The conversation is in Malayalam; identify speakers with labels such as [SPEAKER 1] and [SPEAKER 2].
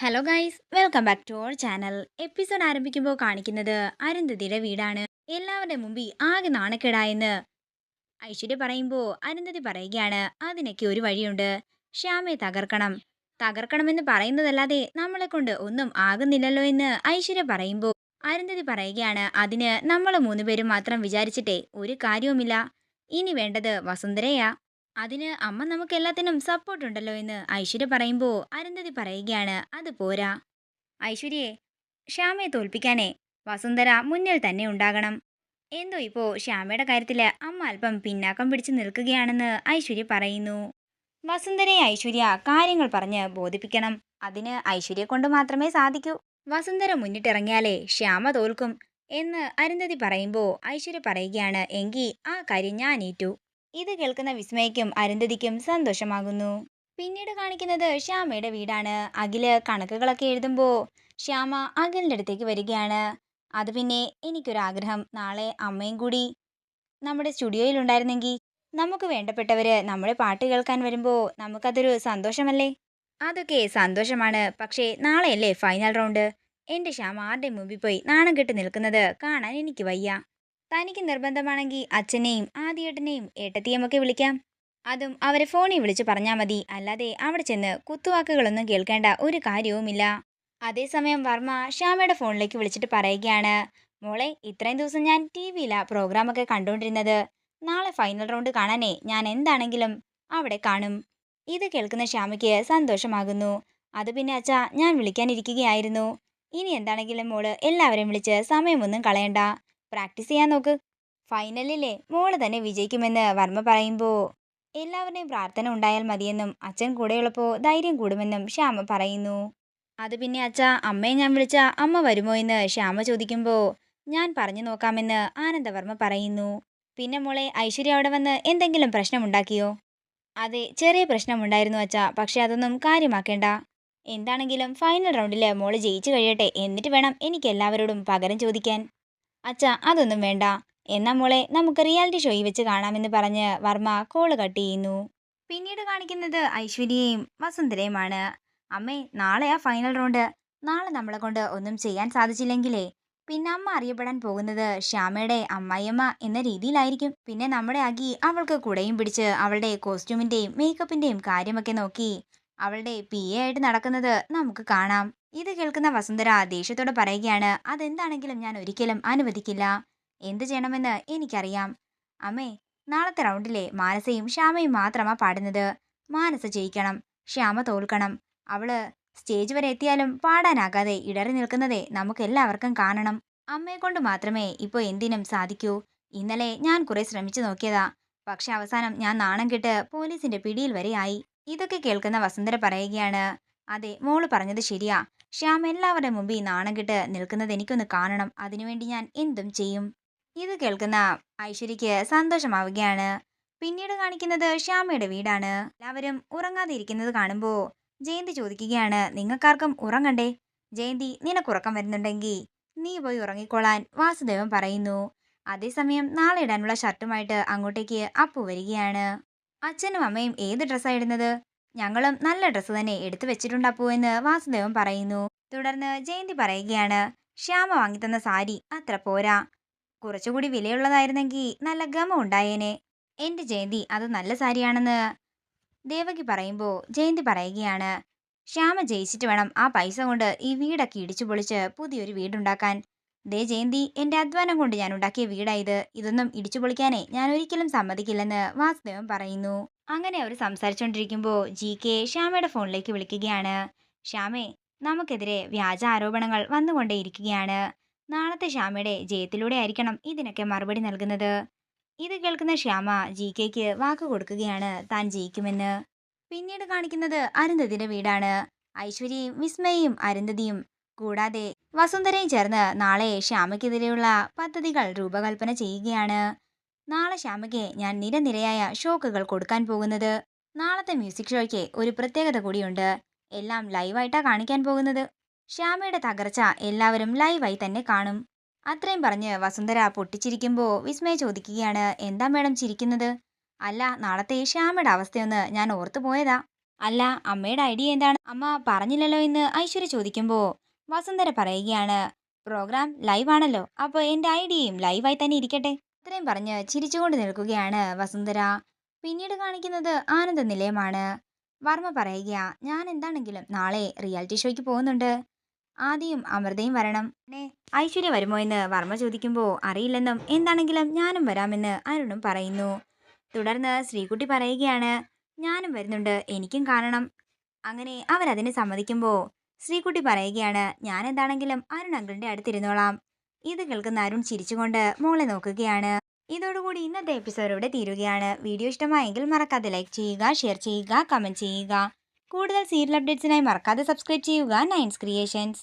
[SPEAKER 1] Hello guys welcome back to our channel episode ആരംഭിക്കുമ്പോൾ കാണിക്കുന്നത് അരുന്ധതിയുടെ വീടാണ്. എല്ലാവരുടെ മുമ്പിൽ ആകെ നാണക്കേടായെന്ന് ഐശ്വര്യ പറയുമ്പോൾ അരുന്ധതി പറയുകയാണ് അതിനൊക്കെ ഒരു വഴിയുണ്ട്. ശ്യാമയെ തകർക്കണം. തകർക്കണമെന്ന് പറയുന്നതല്ലാതെ നമ്മളെ കൊണ്ട് ഒന്നും ആകുന്നില്ലല്ലോ എന്ന് ഐശ്വര്യ പറയുമ്പോൾ അരുന്ധതി പറയുകയാണ് അതിന് നമ്മൾ മൂന്നുപേരും മാത്രം വിചാരിച്ചിട്ടേ ഒരു കാര്യവുമില്ല. ഇനി വേണ്ടത് വസുന്ധരയാ. അതിന് അമ്മ നമുക്ക് എല്ലാത്തിനും സപ്പോർട്ട് ഉണ്ടല്ലോ എന്ന് ഐശ്വര്യ പറയുമ്പോൾ അരുന്ധതി പറയുകയാണ് അത് പോരാ. ഐശ്വര്യയെ ശ്യാമയെ തോൽപ്പിക്കാനേ വസുന്ധര മുന്നിൽ തന്നെ ഉണ്ടാകണം. എന്തോ ഇപ്പോൾ ശ്യാമയുടെ കാര്യത്തിൽ അമ്മ അല്പം പിന്നാക്കം പിടിച്ചു നിൽക്കുകയാണെന്ന് ഐശ്വര്യ പറയുന്നു. വസുന്ധരയെ ഐശ്വര്യ കാര്യങ്ങൾ പറഞ്ഞ് ബോധിപ്പിക്കണം. അതിന് ഐശ്വര്യ കൊണ്ട് മാത്രമേ സാധിക്കൂ. വസുന്ധര മുന്നിട്ടിറങ്ങിയാലേ ശ്യാമ തോൽക്കും എന്ന് അരുന്ധതി പറയുമ്പോൾ ഐശ്വര്യ പറയുകയാണ് എങ്കിൽ ആ കാര്യം ഞാൻ ഏറ്റു ഇത് കേൾക്കുന്ന വിസ്മയക്കും അരുന്ധതിക്കും സന്തോഷമാകുന്നു. പിന്നീട് കാണിക്കുന്നത് ശ്യാമയുടെ വീടാണ്. അഖിൽ കണക്കുകളൊക്കെ എഴുതുമ്പോൾ ശ്യാമ അഖിലിന്റെ അടുത്തേക്ക് വരികയാണ്. അത് പിന്നെ എനിക്കൊരാഗ്രഹം. നാളെ അമ്മയും കൂടി നമ്മുടെ സ്റ്റുഡിയോയിൽ ഉണ്ടായിരുന്നെങ്കിൽ നമുക്ക് വേണ്ടപ്പെട്ടവര് നമ്മുടെ പാട്ട് കേൾക്കാൻ വരുമ്പോൾ നമുക്കതൊരു സന്തോഷമല്ലേ? അതൊക്കെ സന്തോഷമാണ്. പക്ഷേ നാളെയല്ലേ ഫൈനൽ റൗണ്ട്? എന്റെ ശ്യാമ ആരുടെ മുമ്പിൽ പോയി നാണം കെട്ട് നിൽക്കുന്നത് കാണാൻ എനിക്ക് വയ്യ. തനിക്ക് നിർബന്ധമാണെങ്കിൽ അച്ഛനെയും ആദ്യേട്ടനെയും ഏട്ടത്തിയുമൊക്കെ വിളിക്കാം. അതും അവരെ ഫോണിൽ വിളിച്ച് പറഞ്ഞാൽ മതി. അല്ലാതെ അവിടെ ചെന്ന് കുത്തുവാക്കുകളൊന്നും കേൾക്കേണ്ട ഒരു കാര്യവുമില്ല. അതേസമയം വർമ്മ ശ്യാമയുടെ ഫോണിലേക്ക് വിളിച്ചിട്ട് പറയുകയാണ്. മോളെ ഇത്രയും ദിവസം ഞാൻ ടി വിയിലാണ് പ്രോഗ്രാമൊക്കെ കണ്ടുകൊണ്ടിരുന്നത് നാളെ ഫൈനൽ റൗണ്ട് കാണാനേ ഞാൻ എന്താണെങ്കിലും അവിടെ കാണും. ഇത് കേൾക്കുന്ന ശ്യാമയ്ക്ക് സന്തോഷമാകുന്നു. അത് പിന്നെ അച്ഛാ ഞാൻ വിളിക്കാനിരിക്കുകയായിരുന്നു. ഇനി എന്താണെങ്കിലും മോൾ എല്ലാവരെയും വിളിച്ച് സമയമൊന്നും കളയണ്ട. പ്രാക്ടീസ് ചെയ്യാൻ നോക്ക്. ഫൈനലിലെ മോൾ തന്നെ വിജയിക്കുമെന്ന് വർമ്മ പറയുമ്പോൾ എല്ലാവരുടെയും പ്രാർത്ഥന ഉണ്ടായാൽ മതിയെന്നും അച്ഛൻ കൂടെയുള്ളപ്പോൾ ധൈര്യം കൂടുമെന്നും ശ്യാമ പറയുന്നു. അത് പിന്നെ അച്ഛ അമ്മയെ ഞാൻ വിളിച്ച അമ്മ വരുമോ എന്ന് ശ്യാമ ചോദിക്കുമ്പോൾ ഞാൻ പറഞ്ഞു നോക്കാമെന്ന് ആനന്ദവർമ്മ പറയുന്നു. പിന്നെ മോളെ ഐശ്വര്യ അവിടെ വന്ന് എന്തെങ്കിലും പ്രശ്നമുണ്ടാക്കിയോ അതെ ചെറിയ പ്രശ്നമുണ്ടായിരുന്നു അച്ഛ പക്ഷേ അതൊന്നും കാര്യമാക്കേണ്ട. എന്താണെങ്കിലും ഫൈനൽ റൗണ്ടിൽ മോൾ ജയിച്ചു കഴിയട്ടെ എന്നിട്ട് വേണം എനിക്ക് എല്ലാവരോടും പകരം ചോദിക്കാൻ. അച്ഛ അതൊന്നും വേണ്ട. എന്നാ മോളെ നമുക്ക് റിയാലിറ്റി ഷോയിൽ വെച്ച് കാണാമെന്ന് പറഞ്ഞ് വർമ്മ കോൾ കട്ട് ചെയ്യുന്നു. പിന്നീട് കാണിക്കുന്നത് ഐശ്വര്യയും വസുന്ധരയുമാണ്. അമ്മേ നാളെ ആ ഫൈനൽ റൗണ്ട് നാളെ നമ്മളെ കൊണ്ട് ഒന്നും ചെയ്യാൻ സാധിച്ചില്ലെങ്കിലേ. പിന്നെ അമ്മ അറിയപ്പെടാൻ പോകുന്നത് ശ്യാമയുടെ അമ്മായിയമ്മ എന്ന രീതിയിലായിരിക്കും. പിന്നെ നമ്മുടെ ആകി അവൾക്ക് കുടയും പിടിച്ച് അവളുടെ കോസ്റ്റ്യൂമിന്റെയും മേക്കപ്പിന്റെയും കാര്യമൊക്കെ നോക്കി അവളുടെ പി. എ. ആയിട്ട് നടക്കുന്നത് നമുക്ക് കാണാം. ഇത് കേൾക്കുന്ന വസുന്ധര ദേഷ്യത്തോടെ പറയുകയാണ് അതെന്താണെങ്കിലും ഞാൻ ഒരിക്കലും അനുവദിക്കില്ല. എന്ത് ചെയ്യണമെന്ന് എനിക്കറിയാം. അമ്മേ നാളത്തെ റൗണ്ടിലെ മാനസയും ശ്യാമയും മാത്രമാ പാടുന്നത്. മാനസ ജയിക്കണം ശ്യാമ തോൽക്കണം. അവൾ സ്റ്റേജ് വരെ എത്തിയാലും പാടാനാകാതെ ഇടറി നിൽക്കുന്നതേ നമുക്ക് എല്ലാവർക്കും കാണണം. അമ്മയെ കൊണ്ട് മാത്രമേ ഇപ്പോൾ എന്തിനും സാധിക്കൂ. ഇന്നലെ ഞാൻ കുറെ ശ്രമിച്ചു നോക്കിയതാ. പക്ഷെ അവസാനം ഞാൻ നാണം കെട്ട് പോലീസിന്റെ പിടിയിൽ വരെ ആയി. ഇതൊക്കെ കേൾക്കുന്ന വസുന്ധര പറയുകയാണ് അതെ മോൾ പറഞ്ഞത് ശരിയാ. ശ്യാം എല്ലാവരുടെ മുമ്പിൽ നാണം കെട്ട് നിൽക്കുന്നത് എനിക്കൊന്ന് കാണണം. അതിനുവേണ്ടി ഞാൻ എന്തും ചെയ്യും. ഇത് കേൾക്കുന്ന ഐശ്വര്യയ്ക്ക് സന്തോഷമാവുകയാണ്. പിന്നീട് കാണിക്കുന്നത് ശ്യാമയുടെ വീടാണ്. എല്ലാവരും ഉറങ്ങാതെ ഇരിക്കുന്നത് കാണുമ്പോൾ ജയന്തി ചോദിക്കുകയാണ് നിങ്ങൾക്കാർക്കും ഉറങ്ങണ്ടേ? ജയന്തി നിനക്കുറക്കം വരുന്നുണ്ടെങ്കിൽ നീ പോയി ഉറങ്ങിക്കൊള്ളാൻ വാസുദേവൻ പറയുന്നു. അതേസമയം നാളെ ഇടാനുള്ള ഷർട്ടുമായിട്ട് അങ്ങോട്ടേക്ക് അപ്പു വരികയാണ്. അച്ഛനും അമ്മയും ഏത് ഡ്രസ്സാണ് ഇടുന്നത്? ഞങ്ങളും നല്ല ഡ്രസ്സ് തന്നെ എടുത്തു വെച്ചിട്ടുണ്ട് എന്ന് വാസുദേവൻ പറയുന്നു. തുടർന്ന് ജയന്തി പറയുകയാണ് ശ്യാമ വാങ്ങിത്തന്ന സാരി അത്ര പോരാ. കുറച്ചുകൂടി വിലയുള്ളതായിരുന്നെങ്കിൽ നല്ല ഗമ ഉണ്ടായേനെ. എന്റെ ജയന്തി അത് നല്ല സാരിയാണെന്ന്. ദേവകി പറയുമ്പോൾ ജയന്തി പറയുകയാണ് ശ്യാമ ജയിച്ചിട്ട് വേണം ആ പൈസ കൊണ്ട് ഈ വീടൊക്കെ ഇടിച്ചു പൊളിച്ച് പുതിയൊരു വീടുണ്ടാക്കാൻ. ദേ ജയന്തി എന്റെ അധ്വാനം കൊണ്ട് ഞാൻ ഉണ്ടാക്കിയ വീടായത് ഇതൊന്നും ഇടിച്ചു പൊളിക്കാനേ ഞാൻ ഒരിക്കലും സമ്മതിക്കില്ലെന്ന് വാസുദേവൻ പറയുന്നു. അങ്ങനെ അവർ സംസാരിച്ചുകൊണ്ടിരിക്കുമ്പോൾ ജി കെ ശ്യാമയുടെ ഫോണിലേക്ക് വിളിക്കുകയാണ്. ശ്യാമേ നമുക്കെതിരെ വ്യാജ ആരോപണങ്ങൾ വന്നുകൊണ്ടേയിരിക്കുകയാണ് നാളത്തെ ശ്യാമയുടെ ജയത്തിലൂടെ ആയിരിക്കണം ഇതിനൊക്കെ മറുപടി നൽകുന്നത്. ഇത് കേൾക്കുന്ന ശ്യാമ ജി കെക്ക് വാക്ക് കൊടുക്കുകയാണ് താൻ ജയിക്കുമെന്ന്. പിന്നീട് കാണിക്കുന്നത് അരുന്ധതിയുടെ വീടാണ്. ഐശ്വര്യയും വിസ്മയയും അരുന്ധതിയും കൂടാതെ വസുന്ധരയും ചേർന്ന് നാളെ ശ്യാമയ്ക്കെതിരെയുള്ള പദ്ധതികൾ രൂപകൽപ്പന ചെയ്യുകയാണ്. നാളെ ശ്യാമയ്ക്ക് ഞാൻ നിരനിരയായ ഷോക്കുകൾ കൊടുക്കാൻ പോകുന്നത്. നാളത്തെ മ്യൂസിക് ഷോയ്ക്ക് ഒരു പ്രത്യേകത കൂടിയുണ്ട്. എല്ലാം ലൈവായിട്ടാ കാണിക്കാൻ പോകുന്നത്. ശ്യാമയുടെ തകർച്ച എല്ലാവരും ലൈവായി തന്നെ കാണും. അത്രയും പറഞ്ഞ് വസുന്ധര പൊട്ടിച്ചിരിക്കുമ്പോൾ വിസ്മയ ചോദിക്കുകയാണ് എന്താ മേഡം ചിരിക്കുന്നത്? അല്ല നാളത്തെ ശ്യാമയുടെ അവസ്ഥയൊന്ന് ഞാൻ ഓർത്തു പോയതാ അല്ല അമ്മയുടെ ഐഡിയ എന്താണ്? അമ്മ പറഞ്ഞില്ലല്ലോ എന്ന് ഐശ്വര്യ ചോദിക്കുമ്പോൾ വസുന്ധര പറയുകയാണ് പ്രോഗ്രാം ലൈവ് ആണല്ലോ അപ്പോൾ എന്റെ ഐഡിയയും ലൈവായി തന്നെ ഇരിക്കട്ടെ. ഇത്രയും പറഞ്ഞ് ചിരിച്ചുകൊണ്ട് നിൽക്കുകയാണ് വസുന്ധര പിന്നീട് കാണിക്കുന്നത് ആനന്ദ നിലയമാണ്. വർമ്മ പറയുക ഞാൻ എന്താണെങ്കിലും നാളെ റിയാലിറ്റി ഷോയ്ക്ക് പോകുന്നുണ്ട്. ആദ്യം അമൃതയും വരണം. ഐശ്വര്യ വരുമോ എന്ന് വർമ്മ ചോദിക്കുമ്പോൾ അറിയില്ലെന്നും എന്താണെങ്കിലും ഞാനും വരാമെന്ന് അരുണും പറയുന്നു. തുടർന്ന് ശ്രീകുട്ടി പറയുകയാണ് ഞാനും വരുന്നുണ്ട് എനിക്കും കാണണം. അങ്ങനെ അവരതിന് സമ്മതിക്കുമ്പോൾ ശ്രീകുട്ടി പറയുകയാണ് ഞാൻ എന്താണെങ്കിലും അരുൺ അങ്കിളിന്റെ അടുത്തിരുന്നോളാം. ഇത് കേൾക്കുന്ന അരുൺ ചിരിച്ചുകൊണ്ട് മോളെ നോക്കുകയാണ്. ഇതോടുകൂടി ഇന്നത്തെ എപ്പിസോഡ് ഇവിടെ തീരുകയാണ്. വീഡിയോ ഇഷ്ടമായെങ്കിൽ മറക്കാതെ ലൈക്ക് ചെയ്യുക ഷെയർ ചെയ്യുക കമന്റ് ചെയ്യുക. കൂടുതൽ സീരിയൽ അപ്ഡേറ്റ്സിനായി മറക്കാതെ സബ്സ്ക്രൈബ് ചെയ്യുക നയൻസ് ക്രിയേഷൻസ്